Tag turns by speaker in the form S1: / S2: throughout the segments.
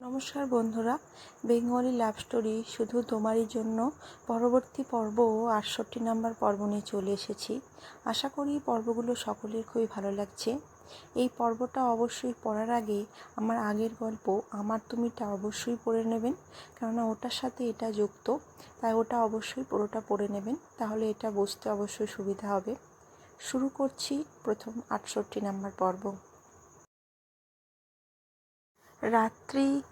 S1: নমস্কার বন্ধুরা। Bengali love story শুধু তোমারই জন্য। পরবর্তী পর্ব আটষট্টি নাম্বার পর্ব নিয়ে চলে এসেছি। আশা করি পর্বগুলো সকলের খুবই ভালো লাগছে। এই পর্বটা অবশ্যই পড়ার আগে আমার আগের গল্প আমার তুমিটা অবশ্যই পড়ে নেবেন। কেননা ওটার সাথে এটা যুক্ত, তাই ওটা অবশ্যই পুরোটা পড়ে নেবেন। তাহলে এটা বুঝতে অবশ্যই সুবিধা হবে। শুরু করছি প্রথম আটষট্টি নাম্বার পর্ব। রাত্রি,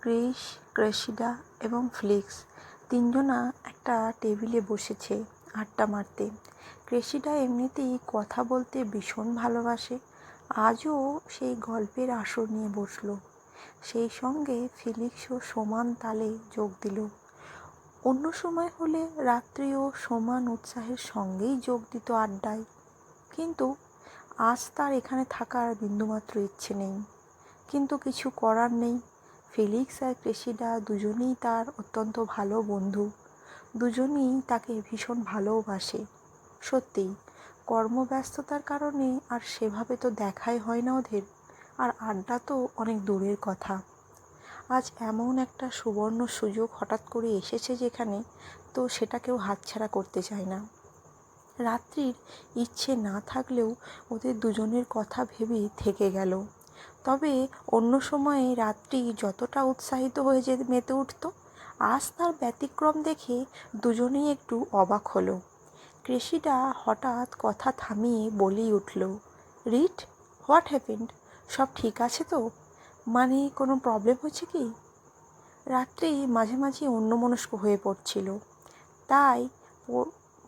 S1: ক্রিস ক্রেসিডা এবং ফ্লিক্স তিনজনা একটা টেবিলে বসেছে আড্ডা মারতে। ক্রেসিডা এমনিতেই কথা বলতে ভীষণ ভালোবাসে, আজও সেই গল্পের আসর নিয়ে বসল। সেই সঙ্গে ফিলিক্সও সমান তালে যোগ দিল। অন্য সময় হলে রাত্রিও সমান উৎসাহের সঙ্গেই যোগ দিত আড্ডায়। কিন্তু আজ তার এখানে থাকার বিন্দুমাত্র ইচ্ছে নেই। কিন্তু কিছু করার নেই। ফেলিক্স আর ক্রেসিডা দুজনেই তার অত্যন্ত ভালো বন্ধু। দুজনেই তাকে ভীষণ ভালোবাসে। সত্যিই, কর্মব্যস্ততার কারণে আর সেভাবে তো দেখাই হয় না ওদের। আর আড্ডা তো অনেক দূরের কথা। আজ এমন একটা সুবর্ণ সুযোগ হঠাৎ করে এসেছে যেখানে তো সেটা কেউ হাতছাড়া করতে চায় না। রাত্রির ইচ্ছে না থাকলেও ওদের দুজনের কথা ভেবেই থেকে গেল। তবে অন্য সময়ে রাত্রি যতটা উৎসাহিত হয়ে যে মেতে উঠত, আজ তার ব্যতিক্রম দেখে দুজনেই একটু অবাক হলো। কৃষিটা হঠাৎ কথা থামিয়ে বলেই উঠল, রিট, হোয়াট হ্যাপেন্ড? সব ঠিক আছে তো? মানে কোনো প্রবলেম হচ্ছে কি? রাত্রি মাঝে মাঝে অন্যমনস্ক হয়ে পড়ছিল। তাই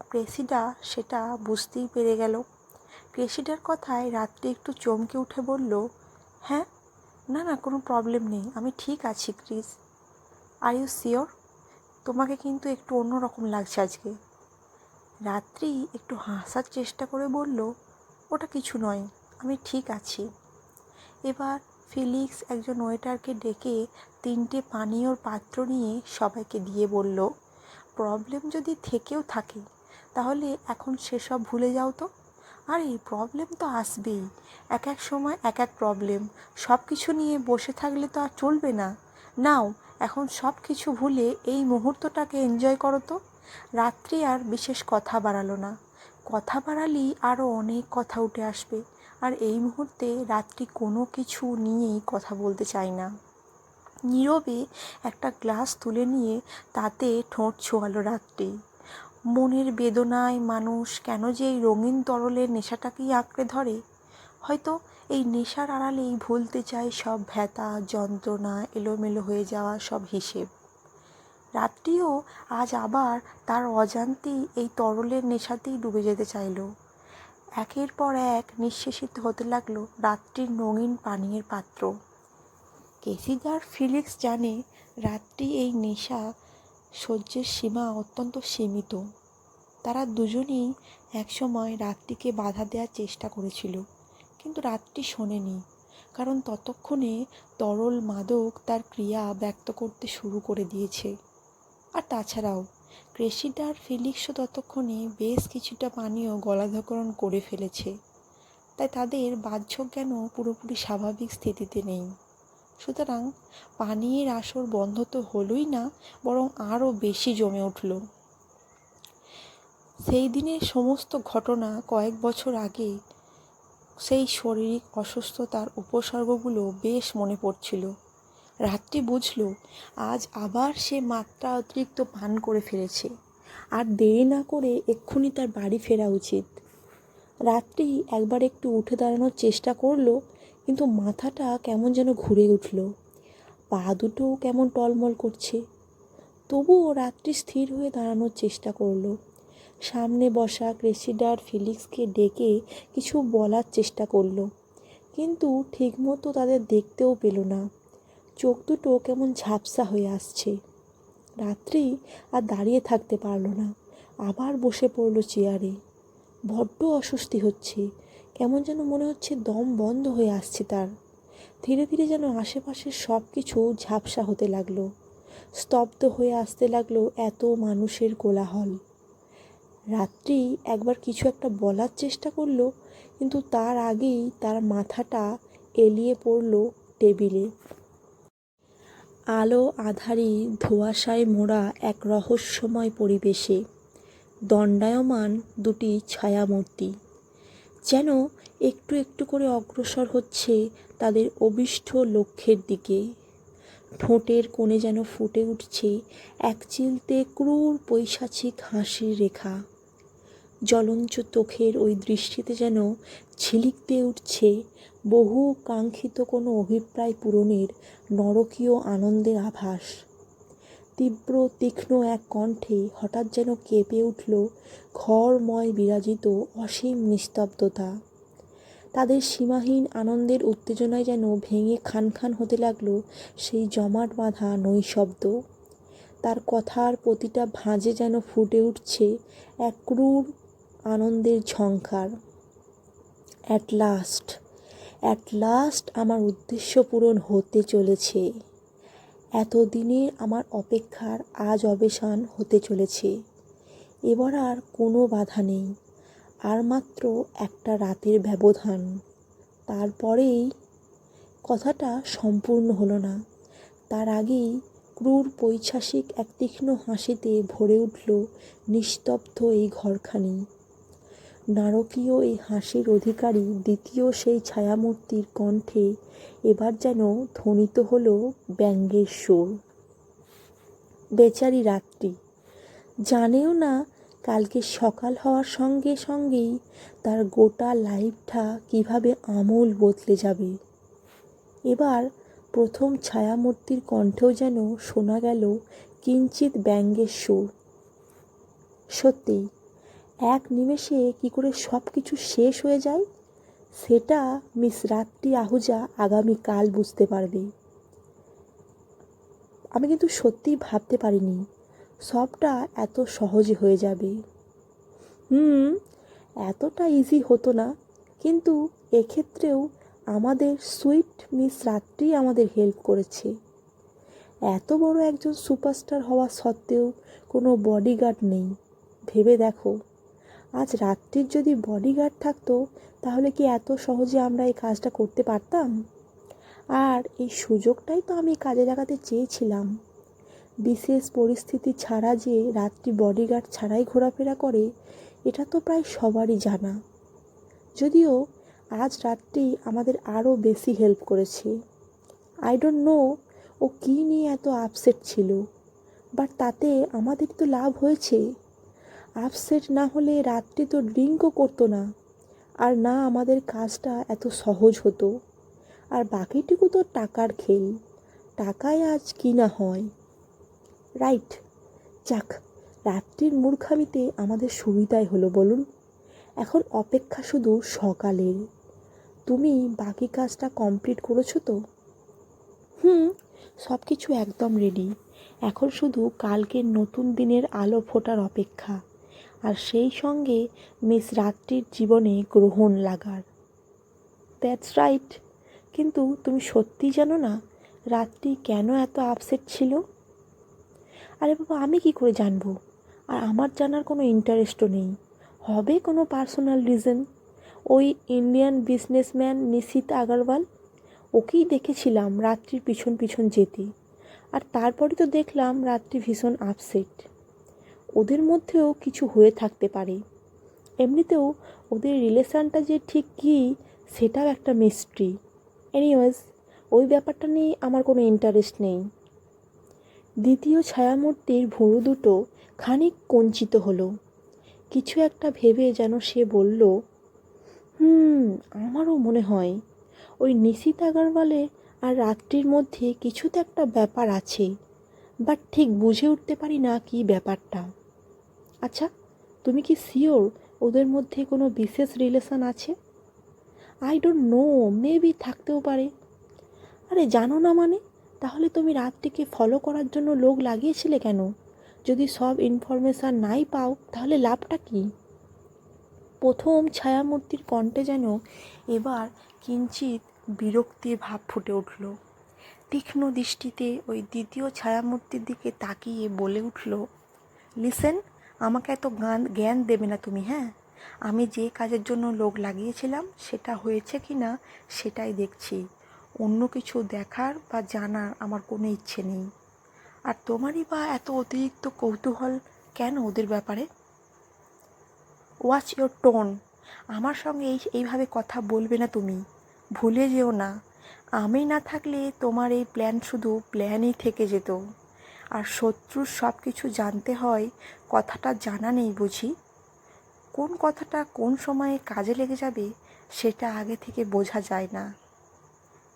S1: ক্রেসিডা সেটা বুঝতেই পেরে গেল। ক্রেসিডার কথায় রাত্রি একটু চমকে উঠে বলল হ্যাঁ? না না, কোনো প্রবলেম নেই। আমি ঠিক আছি ক্রিস আর ইউ শিওর তোমাকে কিন্তু একটু অন্যরকম লাগছে আজকে। রাত্রি একটু হাসার চেষ্টা করে বলল, ওটা কিছু নয়, আমি ঠিক আছি। এবার ফিলিক্স একজন ওয়েটারকে ডেকে তিনটে পানীয়র পাত্র নিয়ে সবাইকে দিয়ে বলল প্রবলেম যদি থেকেও থাকে, তাহলে এখন সেসব ভুলে যাও তো। আর এই প্রবলেম তো আসবেই। এক এক সময় এক এক প্রবলেম সব কিছু নিয়ে বসে থাকলে তো আর চলবে না। নাও, এখন সব কিছু ভুলে এই মুহূর্তটাকে এনজয় করো তো। রাত্রি আর বিশেষ কথা বাড়ালো না। কথা বাড়ালেই আরও অনেক কথা উঠে আসবে। আর এই মুহূর্তে রাত্রি কোনো কিছু নিয়েই কথা বলতে চায় না। নীরবে একটা গ্লাস তুলে নিয়ে তাতে ঠোঁট ছোঁয়ালো রাত্রি। মনের বেদনায় মানুষ কেন যে এই রঙিন তরলের নেশাটাকেই আঁকড়ে ধরে? হয়তো এই নেশার আড়ালেই ভুলতে চায় সব ভ্যাতা, যন্ত্রণা, এলোমেলো হয়ে যাওয়া সব হিসেব। রাত্রিও আজ আবার তার অজান্তেই এই তরলের নেশাতেই ডুবে যেতে চাইল। একের পর এক নিঃশেষিত হতে লাগল রাত্রির রঙিন পানীয়ের পাত্র। কেসিদার ফিলিক্স জানে রাত্রি এই নেশা সহ্যের সীমা অত্যন্ত সীমিত। তারা দুজনেই একসময় রাত্রিকে বাধা দেওয়ার চেষ্টা করেছিল, কিন্তু রাত্রি শোনেনি, কারণ ততক্ষণে তরল মাদক তার ক্রিয়া ব্যক্ত করতে শুরু করে দিয়েছে। আর তাছাড়াও ক্রেসিডার ফিলিক্সও ততক্ষণে বেশ কিছুটা পানীয় গলাধকরণ করে ফেলেছে, তাই তাদের বাহ্যজ্ঞান পুরোপুরি স্বাভাবিক স্থিতিতে নেই। সুতরাং পানীয়ের আসর বন্ধ তো হলোই না, বরং আরও বেশি জমে উঠল। সেই দিনের সমস্ত ঘটনা কয়েক বছর আগে সেই শারীরিক অসুস্থতার উপসর্গগুলো বেশ মনে পড়ছিল। রাত্রি বুঝল, আজ আবার সে মাত্রা অতিরিক্ত পান করে ফেলেছে। আর দেরি না করে এক্ষুনি তার বাড়ি ফেরা উচিত। রাত্রি একবার একটু উঠে দাঁড়ানোর চেষ্টা করল, কিন্তু মাথাটা কেমন যেন ঘুরে উঠল। পা দুটোও কেমন টলমল করছে। তবুও রাত্রি স্থির হয়ে দাঁড়ানোর চেষ্টা করল। সামনে বসা ক্রেসিডার ফিলিক্সকে ডেকে কিছু বলার চেষ্টা করল। কিন্তু ঠিকমতো তাদের দেখতেও পেল না। চোখ দুটো কেমন ঝাপসা হয়ে আসছে। রাত্রি আর দাঁড়িয়ে থাকতে পারল না। আবার বসে পড়ল চেয়ারে। বড্ড অস্বস্তি হচ্ছে। কেমন যেন মনে হচ্ছে দম বন্ধ হয়ে আসছে তার। ধীরে ধীরে যেন আশেপাশের সব কিছু ঝাপসা হতে লাগল। স্তব্ধ হয়ে আসতে লাগল এত মানুষের কোলাহল। রাত্রি একবার কিছু একটা বলার চেষ্টা করল, কিন্তু তার আগেই তার মাথাটা এলিয়ে পড়ল টেবিলে। আলো আঁধারি ধোঁয়াশায় মোড়া এক রহস্যময় পরিবেশে, দণ্ডায়মান দুটি ছায়ামূর্তি। যেন একটু একটু করে অগ্রসর হচ্ছে তাদের অভীষ্ট লক্ষ্যের দিকে। ঠোঁটের কোণে যেন ফুটে উঠছে এক চিলতে ক্রূর পৈশাচিক হাসির রেখা। জ্বলঞ্চ চোখের ওই দৃষ্টিতে যেন দিয়ে উঠছে বহু কাঙ্ক্ষিত কোনো অভিপ্রায় পূরণের নরকীয় আনন্দের আভাস। তীব্র, তীক্ষ্ণ এক কণ্ঠে হঠাৎ যেন কেঁপে উঠল ঘরময় বিরাজিত অসীম নিস্তব্ধতা। তাদের সীমাহীন আনন্দের উত্তেজনায় যেন ভেঙে খান খান হতে লাগল সেই জমাট বাঁধা নৈশব্দ। তার কথার প্রতিটা ভাঁজে যেন ফুটে উঠছে এক ক্রূর আনন্দের ঝংকার। অ্যাট লাস্ট অ্যাট লাস্ট আমার উদ্দেশ্য পূরণ হতে চলেছে। এতদিনের আমার অপেক্ষার আজ অবসান হতে চলেছে। এবার আর কোনো বাধা নেই। আর মাত্র একটা রাতের ব্যবধান। তারপরেই কথাটা সম্পূর্ণ হলো না। তার আগেই ক্রূর পৈশাসিক এক তীক্ষ্ণ হাসিতে ভরে উঠল নিস্তব্ধ এই ঘরখানি। নারকীয় এই হাসির অধিকারী দ্বিতীয় সেই ছায়ামূর্তির কণ্ঠে এবার যেন ধ্বনিত হলো ব্যঙ্গের সুর। বেচারি রাত্রি। জানেও না কালকে সকাল হওয়ার সঙ্গে সঙ্গেই তার গোটা লাইফটা কীভাবে আমূল বদলে যাবে। এবার প্রথম ছায়ামূর্তির কণ্ঠেও যেন শোনা গেল কিঞ্চিত ব্যঙ্গের সুর। সত্যি এক নিমেষে কি করে সব কিছু শেষ হয়ে যায়? সেটা মিস রাত্রি আহুজা আগামীকাল বুঝতে পারবে। আমি কিন্তু সত্যিই ভাবতে পারিনি, সবটা এত সহজে হয়ে যাবে। হুম, এতটা ইজি হতো না, কিন্তু এক্ষেত্রেও আমাদের সুইট মিস রাত্রি আমাদের হেল্প করেছে। এত বড় একজন সুপারস্টার হওয়া সত্ত্বেও কোনো বডিগার্ড নেই। ভেবে দেখো। আজ রাত্রির যদি বডিগার্ড থাকতো, তাহলে কি এত সহজে আমরা এই কাজটা করতে পারতাম? আর এই সুযোগটাই তো আমি কাজে লাগাতে চেয়েছিলাম। বিশেষ পরিস্থিতি ছাড়া যে রাত্রি বডিগার্ড ছাড়াই ঘোরাফেরা করে, এটা তো প্রায় সবারই জানা। যদিও আজ রাত্রি আমাদের আরও বেশি হেল্প করেছে। আই ডোন্ট নো ও কী নিয়ে এত আপসেট ছিল বাট তাতে আমাদের তো লাভ হয়েছে। আপসেট না হলে রাত্রি তো ড্রিঙ্কও করতো না। আর না, আমাদের কাজটা এত সহজ হতো। আর বাকিটুকু তো টাকার খেল। টাকায় আজ কি না হয়? রাইট, যাক, রাত্রির মূর্খামিতে আমাদের সুবিধাই হলো বলুন। এখন অপেক্ষা শুধু সকালের। তুমি বাকি কাজটা কমপ্লিট করেছ তো? হুম সব কিছু একদম রেডি এখন শুধু কালকের নতুন দিনের আলো ফোটার অপেক্ষা। আর সেই সঙ্গে মিস রাত্রির জীবনে গ্রহণ লাগার। দ্যাটস রাইট কিন্তু তুমি সত্যিই জানো না রাত্রি কেন এত আপসেট ছিল? আরে বাবা, আমি কি করে জানব? আর আমার জানার কোনো ইন্টারেস্টও নেই। হবে কোনো পার্সোনাল রিজন ওই ইন্ডিয়ান বিজনেসম্যান নিশিত আগারওয়াল ওকেই দেখেছিলাম রাত্রির পিছন পিছন যেতে। আর তারপরে তো দেখলাম রাত্রি ভীষণ আপসেট ওদের মধ্যেও কিছু হয়ে থাকতে পারে। এমনিতেও ওদের রিলেশানটা যে ঠিক কী, সেটাও একটা মিস্ট্রি এনিওয়েজ ওই ব্যাপারটা নিয়ে আমার কোনো ইন্টারেস্ট নেই। দ্বিতীয় ছায়ামূর্তির ভুরু দুটো খানিক কঞ্চিত হলো। কিছু একটা ভেবে যেন সে বলল, হুম, আমারও মনে হয়। ওই নিশিত আগারওয়ালে আর রাত্রির মধ্যে কিছু তো একটা ব্যাপার আছে বাট ঠিক বুঝে উঠতে পারি না কি ব্যাপারটা। আচ্ছা তুমি কি শিওর ওদের মধ্যে কোনো বিশেষ রিলেশন আছে? আই ডোন্ট নো মেবি থাকতেও পারে। আরে, জানো না মানে? তাহলে তুমি রাতটিকে ফলো করার জন্য লোক লাগিয়েছিলে কেন? যদি সব ইনফরমেশান নাই পাও, তাহলে লাভটা কী? প্রথম ছায়ামূর্তির কণ্ঠে যেন এবার কিঞ্চিত বিরক্তির ভাব ফুটে উঠল। তীক্ষ্ণ দৃষ্টিতে ওই দ্বিতীয় ছায়ামূর্তির দিকে তাকিয়ে বলে উঠল লিসেন আমাকে এত গান জ্ঞান দেবে না তুমি হ্যাঁ? আমি যে কাজের জন্য লোক লাগিয়েছিলাম, সেটা হয়েছে কি না, সেটাই দেখছি। অন্য কিছু দেখার বা জানার আমার কোনো ইচ্ছে নেই। আর তোমারই বা এত অতিরিক্ত কৌতূহল কেন ওদের ব্যাপারে? ওয়াচ ইয়োর টোন আমার সঙ্গে এই, এইভাবে কথা বলবে না তুমি। ভুলে যেও না। আমি না থাকলে তোমার এই প্ল্যান শুধু প্ল্যানই থেকে যেত। আর শত্রুর সব কিছু জানতে হয়, কথাটা জানা নেই বুঝি। কোন কথাটা কোন সময়ে কাজে লেগে যাবে, সেটা আগে থেকে বোঝা যায় না।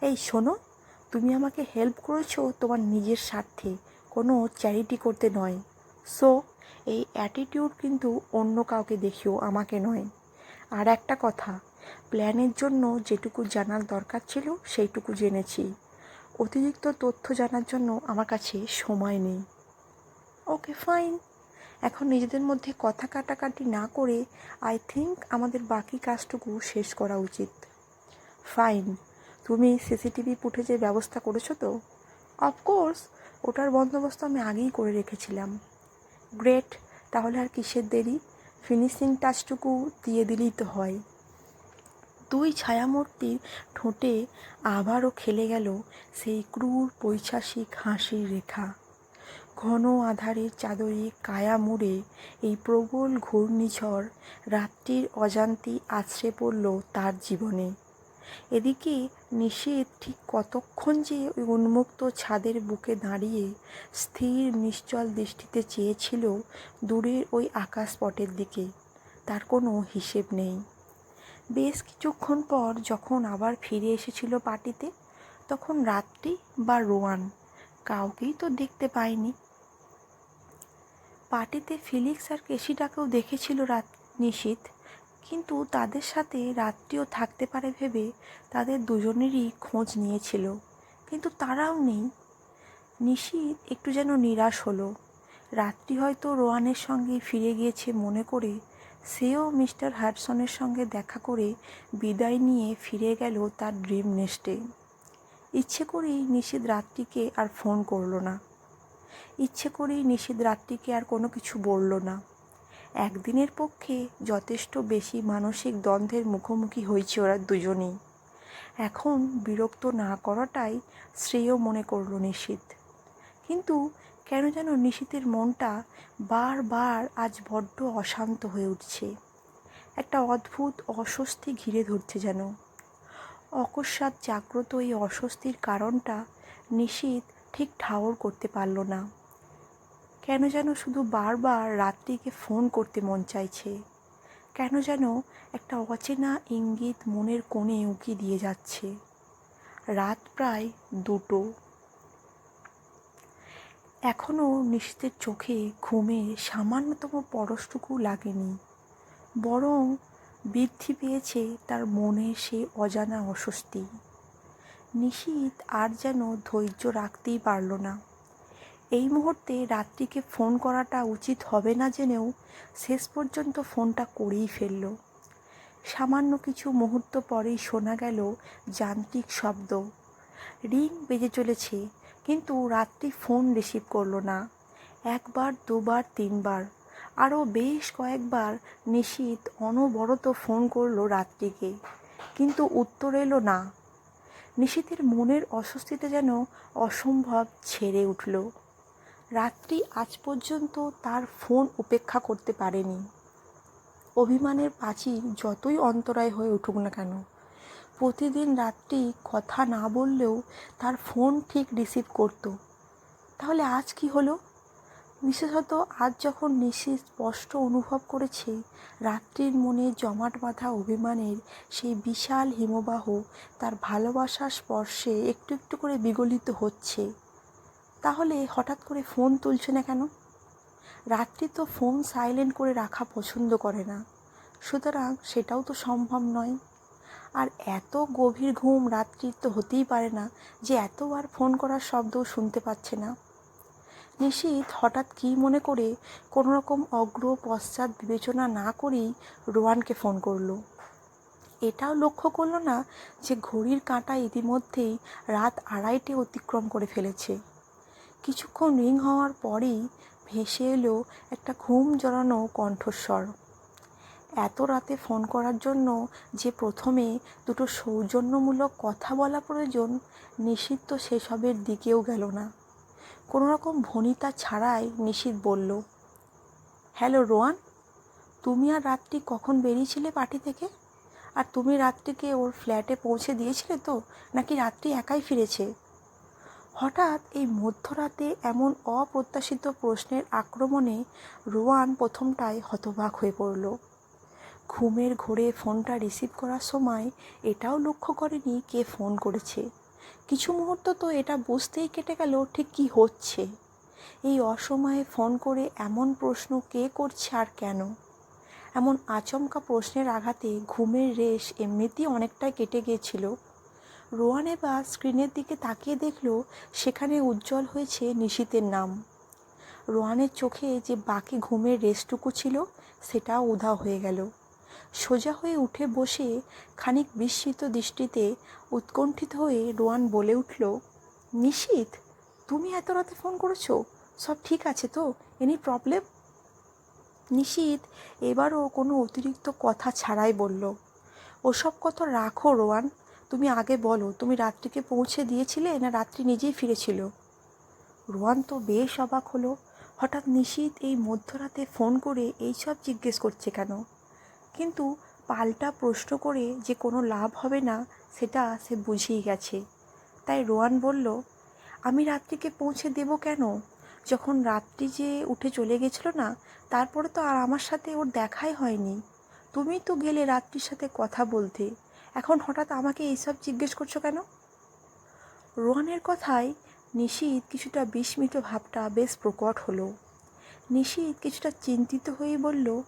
S1: এই শোনো, তুমি আমাকে হেল্প করেছ তোমার নিজের স্বার্থে, কোনো চ্যারিটি করতে নয়। সো এই অ্যাটিটিউড কিন্তু অন্য কাউকে দেখিও, আমাকে নয়। আর একটা কথা প্ল্যানের জন্য যেটুকু জানার দরকার ছিল, সেইটুকু জেনেছি। অতিরিক্ত তথ্য জানার জন্য আমার কাছে সময় নেই। Okay, fine. এখন নিজেদের মধ্যে কথা কাটাকাটি না করে আই থিঙ্ক আমাদের বাকি কাজটুকু শেষ করা উচিত। ফাইন, তুমি সিসিটিভি ফুটেজের ব্যবস্থা করেছ তো? অফকোর্স ওটার বন্দোবস্ত আমি আগেই করে রেখেছিলাম। গ্রেট, তাহলে আর কিসের দেরি? ফিনিশিং টাচটুকু দিয়ে দিলেই তো হয়। দুই ছায়ামূর্তির ঠোঁটে আবারও খেলে গেল সেই ক্রূর পৈশাসিক হাসির রেখা। ঘন আধারের চাদরে কায়া মুড়ে এই প্রবল ঘূর্ণিঝড় রাত্রির অজান্তি আছড়ে পড়ল তার জীবনে। এদিকে নিষেধ ঠিক কতক্ষণ যে ওই উন্মুক্ত ছাদের বুকে দাঁড়িয়ে স্থির নিশ্চল দৃষ্টিতে চেয়েছিল দূরের ওই আকাশপটের দিকে, তার কোনো হিসেব নেই। বেশ কিছুক্ষণ পর যখন আবার ফিরে এসেছিল পার্টিতে, তখন রাত্রি বা রোয়ান কাউকেই তো দেখতে পায়নি। পার্টিতে ফিলিক্স আর কেশিটাকেও দেখেছিল রাত, নিশীথ। কিন্তু তাদের সাথে রাত্রিও থাকতে পারে ভেবে তাদের দুজনেরই খোঁজ নিয়েছিল। কিন্তু তারাও নেই। নিশীথ একটু যেন নিরাশ হলো। রাত্রি হয়তো রোয়ানের সঙ্গে ফিরে গিয়েছে মনে করে সেও মিস্টার হ্যাডসনের সঙ্গে দেখা করে বিদায় নিয়ে ফিরে গেল তার ড্রিম নেস্টে। ইচ্ছে করেই নিশীথ রাত্রিকে আর ফোন করল না। ইচ্ছে করেই নিশীথ রাত্রিকে আর কোনো কিছু বলল না। একদিনের পক্ষে যথেষ্ট বেশি মানসিক দ্বন্দ্বের মুখোমুখি হয়েছে ওরা দুজনেই। এখন বিরক্ত না করাটাই শ্রেয় মনে করল নিশীথ কিন্তু কেন যেন নিশীথের মনটা বারবার আজ বড্ড অশান্ত হয়ে উঠছে। একটা অদ্ভুত অস্বস্তি ঘিরে ধরছে যেন। অকস্মাৎ জাগ্রত এই অস্বস্তির কারণটা নিশীথ ঠিক ঠাওর করতে পারল না। কেন যেন শুধু বারবার রাত্রিকে ফোন করতে মন চাইছে। কেন যেন একটা অচেনা ইঙ্গিত মনের কোণে উঁকি দিয়ে যাচ্ছে। রাত প্রায় দুটো। এখনও নিশীথের চোখে ঘুমে সামান্যতম পরশটুকু লাগেনি, বরং বৃদ্ধি পেয়েছে তার মনে সেই অজানা অস্বস্তি। নিশীথ আর যেন ধৈর্য রাখতেই পারল না। এই মুহূর্তে রাত্রিকে ফোন করাটা উচিত হবে না জেনেও শেষ পর্যন্ত ফোনটা করেই ফেলল। সামান্য কিছু মুহূর্ত পরেই শোনা গেল যান্ত্রিক শব্দ। রিং বেজে চলেছে। কিন্তু রাত্রি ফোন রিসিভ করল না। একবার, দুবার, তিনবার। আরও বেশ কয়েকবার নিশীত অনবরত ফোন করল রাত্রিকে, কিন্তু উত্তর এলো না। নিশীতের মনের অস্বস্তিতে যেন অসম্ভব ছেড়ে উঠল। রাত্রি আজ পর্যন্ত তার ফোন উপেক্ষা করতে পারেনি। অভিমানের প্রাচীর যতই অন্তরায় হয়ে উঠুক না কেন প্রতিদিন রাত্রি কথা না বললেও তার ফোন ঠিক রিসিভ করত। তাহলে আজ কি হলো? বিশেষত আজ যখন নিশি স্পষ্ট অনুভব করেছে, রাত্রির মনে জমাট বাঁধা অভিমানের সেই বিশাল হিমবাহ তার ভালোবাসার স্পর্শে একটু একটু করে বিগলিত হচ্ছে। তাহলে হঠাৎ করে ফোন তুলছে না কেন? রাত্রি তো ফোন সাইলেন্ট করে রাখা পছন্দ করে না। সুতরাং সেটাও তো সম্ভব নয়। আর এত গভীর ঘুম রাত্রির তো হতেই পারে না যে এতবার ফোন করার শব্দও শুনতে পাচ্ছে না। নিশীথ হঠাৎ কী মনে করে কোনো রকম অগ্র পশ্চাৎ বিবেচনা না করেই রোয়ানকে ফোন করল। এটাও লক্ষ্য করল না যে ঘড়ির কাঁটা ইতিমধ্যেই রাত আড়াইটে অতিক্রম করে ফেলেছে। কিছুক্ষণ রিং হওয়ার পরেই ভেসে এলো একটা ঘুম জড়ানো কণ্ঠস্বর। এত রাতে ফোন করার জন্য যে প্রথমে দুটো সৌজন্যমূলক কথা বলা প্রয়োজন তো সেসবের দিকেও গেল না। কোনো রকম ভনিতা ছাড়াই নিশীত বলল, হ্যালো রোয়ান, তুমি আর রাত্রি কখন বেরিয়েছিলে পার্টি থেকে? আর তুমি রাত্রিকে ওর ফ্ল্যাটে পৌঁছে দিয়েছিলে তো, নাকি রাত্রি একাই ফিরেছে? হঠাৎ এই মধ্যরাতে এমন অপ্রত্যাশিত প্রশ্নের আক্রমণে রোয়ান প্রথমটায় হতবাক হয়ে পড়ল। ঘুমের ঘোরে ফোনটা রিসিভ করার সময় এটাও লক্ষ্য করেনি কে ফোন করেছে। কিছু মুহূর্ত তো এটা বুঝতেই কেটে গেল ঠিক কী হচ্ছে। এই অসময়ে ফোন করে এমন প্রশ্ন কে করছে আর কেন? এমন আচমকা প্রশ্নের আঘাতে ঘুমের রেশ এমনিতেই অনেকটাই কেটে গিয়েছিল। রোয়ান এবার স্ক্রিনের দিকে তাকিয়ে দেখল সেখানে উজ্জ্বল হয়েছে নিশীতের নাম। রোয়ানের চোখে যে বাকি ঘুমের রেশটুকু ছিল, সেটাও উধাও হয়ে গেল। সোজা হয়ে উঠে বসে খানিক বিস্মিত দৃষ্টিতে উৎকণ্ঠিত হয়ে রোয়ান বলে উঠল, নিশীত, তুমি এত রাতে ফোন করেছ? সব ঠিক আছে তো? এনি প্রবলেম নিশীত এবারও কোনো অতিরিক্ত কথা ছাড়াই বলল, ওসব কথা রাখো রোয়ান, তুমি আগে বলো, তুমি রাত্রিকে পৌঁছে দিয়েছিলে না রাত্রি নিজেই ফিরেছিল? রোয়ান তো বেশ অবাক হলো, হঠাৎ নিশীত এই মধ্যরাতে ফোন করে এইসব জিজ্ঞেস করছে কেন? কিন্তু পাল্টা প্রশ্ন করে যে কোনো লাভ হবে না, সেটা সে বুঝেই গেছে। তাই রোয়ান বলল, আমি রাত্রিকে পৌঁছে দেব কেন? যখন রাত্রি যে উঠে চলে গেছিল না, তারপরে তো আর আমার সাথে ওর দেখাই হয়নি। তুমি তো গেলে রাত্রির সাথে কথা বলতে। এখন হঠাৎ আমাকে এইসব জিজ্ঞেস করছ কেন? রোহানের কথায় নিশীত কিছুটা বিস্মিত ভাবটা বেশ প্রকট হলো। নিশীত কিছুটা চিন্তিত হয়ে বলল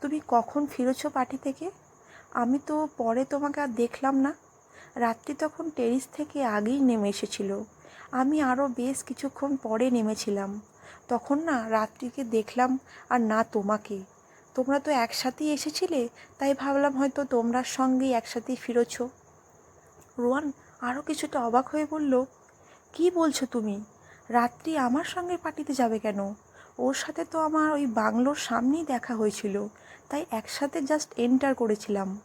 S1: তুমি কখন ফিরেছো পার্টি থেকে? আমি তো পরে তোমাকে আর দেখলাম না। রাত্রি তখন টেরিস থেকে আগেই নেমে এসেছিল। আমি আরও বেশ কিছুক্ষণ পরে নেমেছিলাম। তখন না রাত্রিকে দেখলাম আর না তোমাকে। তোমরা তো একসাথেই এসেছিলে, তাই ভাবলাম হয়তো তোমরা সঙ্গেই একসাথেই ফিরেছ। রোয়ান আরও কিছুটা অবাক হয়ে বলল, কি বলছো তুমি? রাত্রি আমার সঙ্গে পার্টিতে যাবে কেন? ওর সাথে তো আমার ওই বাংলোর সামনেই দেখা হয়েছিল। তাই একসাথে জাস্ট এন্টার করেছিলাম।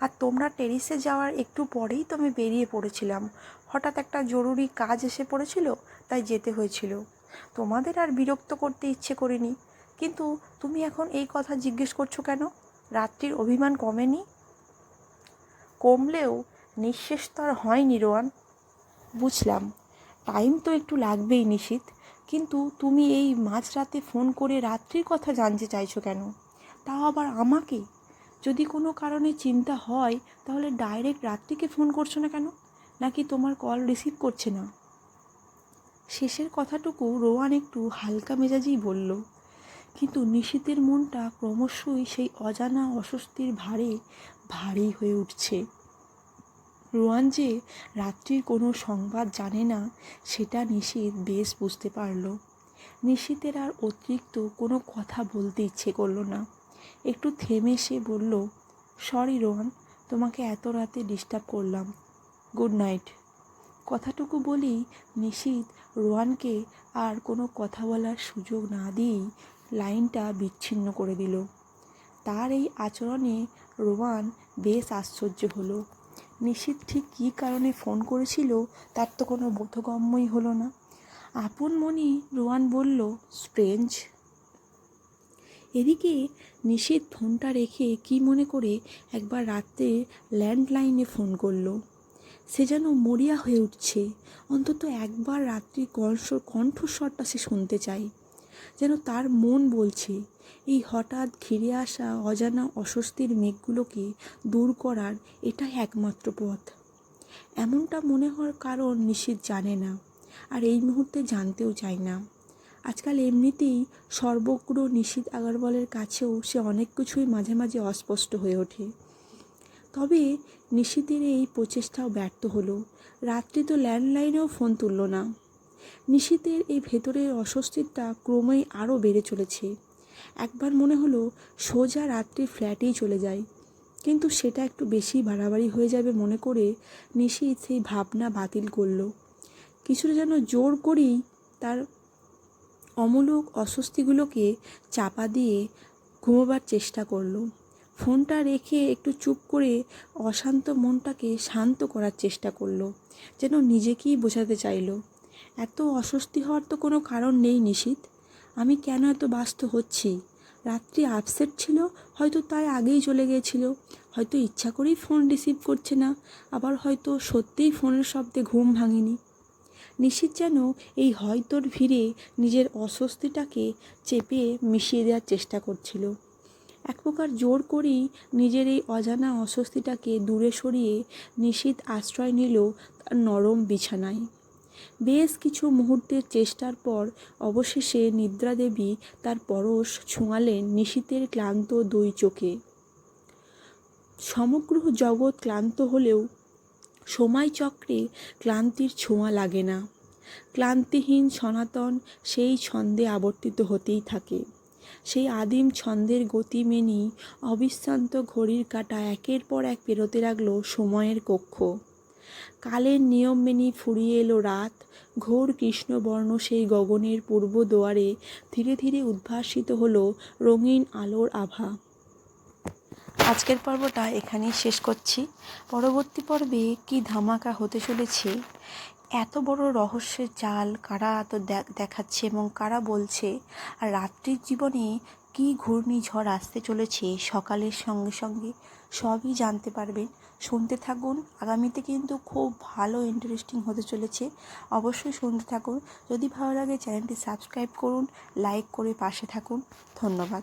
S1: আর তোমরা টেরিসে যাওয়ার একটু পরেই তো আমি বেরিয়ে পড়েছিলাম। হঠাৎ একটা জরুরি কাজ এসে পড়েছিল, তাই যেতে হয়েছিল। তোমাদের আর বিরক্ত করতে ইচ্ছে করিনি। কিন্তু তুমি এখন এই কথা জিজ্ঞেস করছ কেন? রাত্রির অভিমান কমেনি? কমলেও নিঃশেষ তো আর হয়নি, রোয়ান। বুঝলাম টাইম তো একটু লাগবেই নিশীত। কিন্তু তুমি এই মাঝরাতে ফোন করে রাত্রির কথা জানতে চাইছো কেন? তাও আবার আমাকে? যদি কোনো কারণে চিন্তা হয়, তাহলে ডাইরেক্ট রাত্রিকে ফোন করছ না কেন? নাকি তোমার কল রিসিভ করছে না? শেষের কথাটুকু রোয়ান একটু হালকা মেজাজেই বলল। কিন্তু নিশীতের মনটা ক্রমশই সেই অজানা অস্বস্তির ভারে ভারী হয়ে উঠছে। রোয়ান যে রাত্রির কোনো সংবাদ জানে না, সেটা নিশীত বেশ বুঝতে পারল। নিশীতের আর অতিরিক্ত কোনো কথা বলতে ইচ্ছে করল না। একটু থেমে সে বলল সরি রোহান, তোমাকে এত রাতে ডিস্টার্ব করলাম। গুড নাইট কথাটুকু বলেই নিশীত রোহানকে আর কোনো কথা বলার সুযোগ না দিয়েই লাইনটা বিচ্ছিন্ন করে দিল। তার এই আচরণে রোহান বেশ আশ্চর্য হলো। নিশীত ঠিক কী কারণে ফোন করেছিল তার তো কোনো বোধগম্যই হলো না। আপন মনি রোয়ান বলল স্ট্রেঞ্জ এদিকে নিশীত ফোনটা রেখে কি মনে করে একবার রাতে ল্যান্ডলাইনে ফোন করল। সে যেন মরিয়া হয়ে উঠছে। অন্তত একবার রাত্রি কণ্ঠ, কণ্ঠস্বরটা সে শুনতে চায়। যেন তার মন বলছে, এই হঠাৎ ঘিরে আসা অজানা অস্বস্তির মেঘগুলোকে দূর করার এটাই একমাত্র পথ। এমনটা মনে হওয়ার কারণ নিশ্চিত জানে না, আর এই মুহূর্তে জানতেও চায় না। আজকাল এমনিতেই সর্বজ্ঞ নিশীত আগরওয়ালের কাছেও সে অনেক কিছুই মাঝে মাঝে অস্পষ্ট হয়ে ওঠে। তবে নিশীতের এই প্রচেষ্টাও ব্যর্থ হলো। রাত্রি তো ল্যান্ডলাইনেও ফোন তুলল না। নিশীতের এই ভেতরের অস্বস্তিটা ক্রমেই আরও বেড়ে চলেছে। একবার মনে হলো সোজা রাত্রি ফ্ল্যাটেই চলে যায়। কিন্তু সেটা একটু বেশি বাড়াবাড়ি হয়ে যাবে মনে করে নিশীত সেই ভাবনা বাতিল করল। কিছুটা যেন জোর করেই তার অমূলক অস্বস্তিগুলোকে চাপা দিয়ে ঘুমোবার চেষ্টা করল। ফোনটা রেখে একটু চুপ করে অশান্ত মনটাকে শান্ত করার চেষ্টা করল, যেন নিজেকেই বোঝাতে চাইলো। এত অস্বস্তি হওয়ার তো কোনো কারণ নেই নিশীত। আমি কেন এত ব্যস্ত হচ্ছি? রাত্রি আপসেট ছিল, হয়তো তাই আগেই চলে গিয়েছিল হয়তো ইচ্ছা করেই ফোন রিসিভ করছে না, আবার হয়তো সত্যিই ফোনের শব্দে ঘুম ভাঙেনি। নিশীত যেন এই হয়তোর ভিড়ে নিজের অস্বস্তিটাকে চেপে মিশিয়ে দেওয়ার চেষ্টা করছিল। এক প্রকার জোর করেই নিজের এই অজানা অস্বস্তিটাকে দূরে সরিয়ে নিশীত আশ্রয় নিল তার নরম বিছানায়। বেশ কিছু মুহূর্তের চেষ্টার পর অবশেষে নিদ্রা দেবী তার পরশ ছোঁয়ালেন নিশীতের ক্লান্ত দুই চোখে। সমগ্র জগৎ ক্লান্ত হলেও সময়চক্রে ক্লান্তির ছোঁয়া লাগে না। ক্লান্তিহীন সনাতন সেই ছন্দে আবর্তিত হতেই থাকে। সেই আদিম ছন্দের গতি মেনেই অবিশ্রান্ত ঘড়ির কাঁটা একের পর এক পেরোতে লাগল সময়ের কক্ষ। কালের নিয়ম মেনেই ফুরিয়ে এলো রাত। ঘোর কৃষ্ণবর্ণ সেই গগনের পূর্ব দুয়ারে ধীরে ধীরে উদ্ভাসিত হলো রঙিন আলোর আভা। আজকের পর্বটা এখানেই শেষ করছি। পরবর্তী পর্বে কি ধামাকা হতে চলেছে? এত বড় রহস্যের জাল কারা দেখ- দেখাচ্ছে এবং কারা বলছে? আর রাত্রির জীবনে কি ঘূর্ণিঝড় আসতে চলেছে সকালের সঙ্গে সঙ্গে? সবই জানতে পারবেন। শুনতে থাকুন। আগামীতে কিন্তু খুব ভালো ইন্টারেস্টিং হতে চলেছে। অবশ্যই শুনতে থাকুন। যদি ভালো লাগে চ্যানেলটি সাবস্ক্রাইব করুন লাইক করে পাশে থাকুন। ধন্যবাদ।